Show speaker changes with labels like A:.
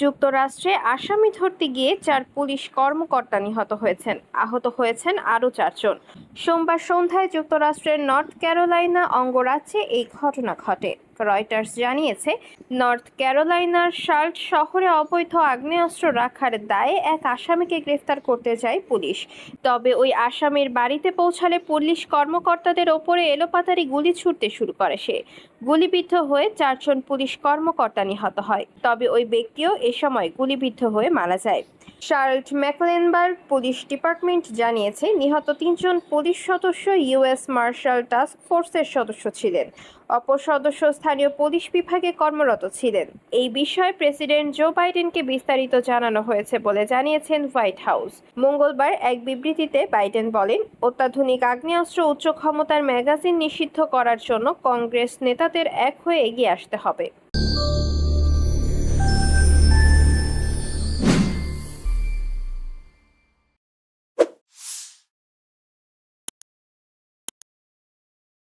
A: যুক্তরাষ্ট্রে আসামি ধরতে গিয়ে চার পুলিশ কর্মকর্তা নিহত হয়েছেন। আহত হয়েছেন আরও চারজন। সোমবার সন্ধ্যায় যুক্তরাষ্ট্রের নর্থ ক্যারোলাইনা অঙ্গরাজ্যে এই ঘটনা ঘটে। রয়টার্স জানিয়েছে, নর্থ ক্যারোলাইনার শার্লট শহরে অবৈধ আগ্নেয়াস্ত্র রাখার দায়ে এক আসামিকে গ্রেফতার করতে যায় পুলিশ। তবে ওই আসামির বাড়িতে পৌঁছালে পুলিশ কর্মকর্তাদের ওপরে এলোপাতারি গুলি ছুটতে শুরু করে সে। গুলিবিদ্ধ হয়ে চারজন পুলিশ কর্মকর্তা নিহত হয়, তবে ওই ব্যক্তিও এ সময় গুলিবিদ্ধ হয়ে মারা যায়। শার্লট ম্যাকলেনবার্গ পুলিশ ডিপার্টমেন্ট জানিয়েছে, নিহত তিনজন পুলিশ সদস্য ইউএস মার্শাল টাস্ক ফোর্সের সদস্য ছিলেন। অপর সদস্য স্থানীয় পুলিশ বিভাগে কর্মরত ছিলেন। এই বিষয়ে প্রেসিডেন্ট জো বাইডেনকে বিস্তারিত জানানো হয়েছে বলে জানিয়েছেন হোয়াইট হাউস। মঙ্গলবার এক বিবৃতিতে বাইডেন বলেন, অত্যাধুনিক আগ্নেয়াস্ত্র উচ্চ ক্ষমতার ম্যাগাজিন নিষিদ্ধ করার জন্য কংগ্রেস নেতাদের এক হয়ে এগিয়ে আসতে হবে।